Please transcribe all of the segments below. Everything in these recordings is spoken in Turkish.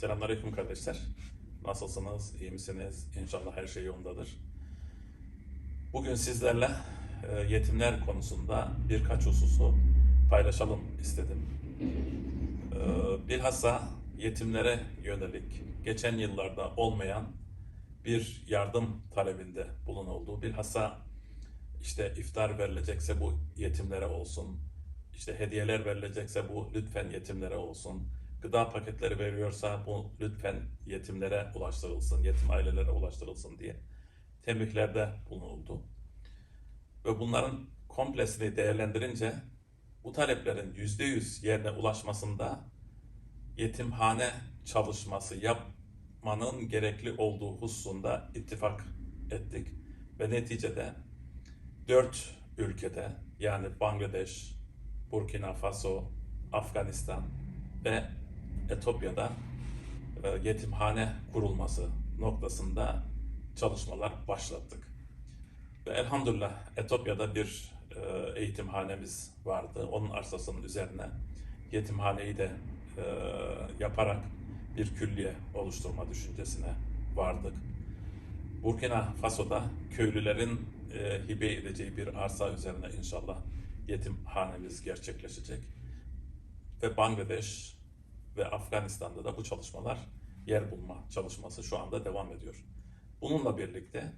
Selamünaleyküm kardeşler. Nasılsınız? İyi misiniz? İnşallah her şey yolundadır. Bugün sizlerle e, yetimler konusunda birkaç hususu paylaşalım istedim. E, bilhassa yetimlere yönelik geçen yıllarda olmayan bir yardım talebinde bulunuldu. Bilhassa işte iftar verilecekse bu yetimlere olsun, işte hediyeler verilecekse bu lütfen yetimlere olsun, gıda paketleri veriyorsa bu lütfen yetimlere ulaştırılsın, yetim ailelere ulaştırılsın diye tembihlerde bulunuldu. Ve bunların komplesini değerlendirince bu taleplerin yüzde yüz yerine ulaşmasında yetimhane çalışması yapmanın gerekli olduğu hususunda ittifak ettik. Ve neticede dört ülkede yani Bangladeş, Burkina Faso, Afganistan ve Etiyopya'da e, yetimhane kurulması noktasında çalışmalar başlattık. Ve elhamdülillah Etiyopya'da bir e, eğitimhanemiz vardı. Onun arsasının üzerine yetimhaneyi de e, yaparak bir külliye oluşturma düşüncesine vardık. Burkina Faso'da köylülerin e, hibe edeceği bir arsa üzerine inşallah yetimhanemiz gerçekleşecek. Ve Bangladeş ve Afganistan'da da bu çalışmalar yer bulma çalışması şu anda devam ediyor. Bununla birlikte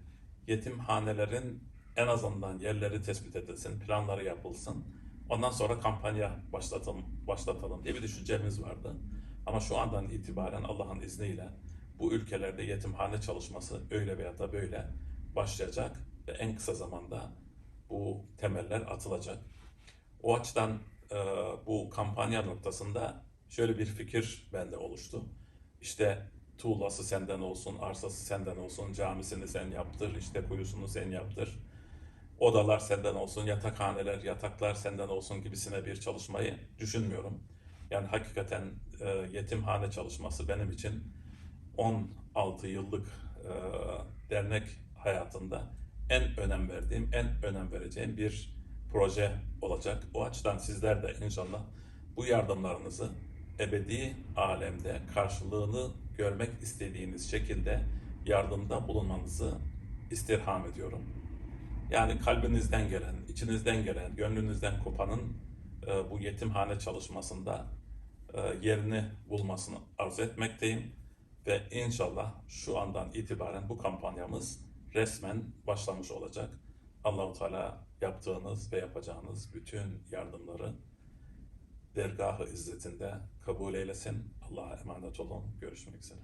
yetimhanelerin en azından yerleri tespit edilsin, planları yapılsın. Ondan sonra kampanya başlatalım, başlatalım diye bir düşüncemiz vardı. Ama şu andan itibaren Allah'ın izniyle bu ülkelerde yetimhane çalışması öyle veya da böyle başlayacak ve en kısa zamanda bu temeller atılacak. O açıdan e, bu kampanya noktasında şöyle bir fikir bende oluştu. İşte tuğlası senden olsun, arsası senden olsun, camisini sen yaptır, işte kuyusunu sen yaptır. Odalar senden olsun, yatakhaneler, yataklar senden olsun gibisine bir çalışmayı düşünmüyorum. Yani hakikaten e, yetimhane çalışması benim için 16 yıllık e, dernek hayatında en önem verdiğim, en önem vereceğim bir proje olacak. O açıdan sizler de inşallah bu yardımlarınızı ebedi alemde karşılığını görmek istediğiniz şekilde yardımda bulunmanızı istirham ediyorum. Yani kalbinizden gelen, içinizden gelen, gönlünüzden kopanın e, bu yetimhane çalışmasında e, yerini bulmasını arzu etmekteyim. Ve inşallah şu andan itibaren bu kampanyamız resmen başlamış olacak. Allahu Teala yaptığınız ve yapacağınız bütün yardımları dergahı izzetinde kabul eylesin. Allah'a emanet olun. Görüşmek üzere.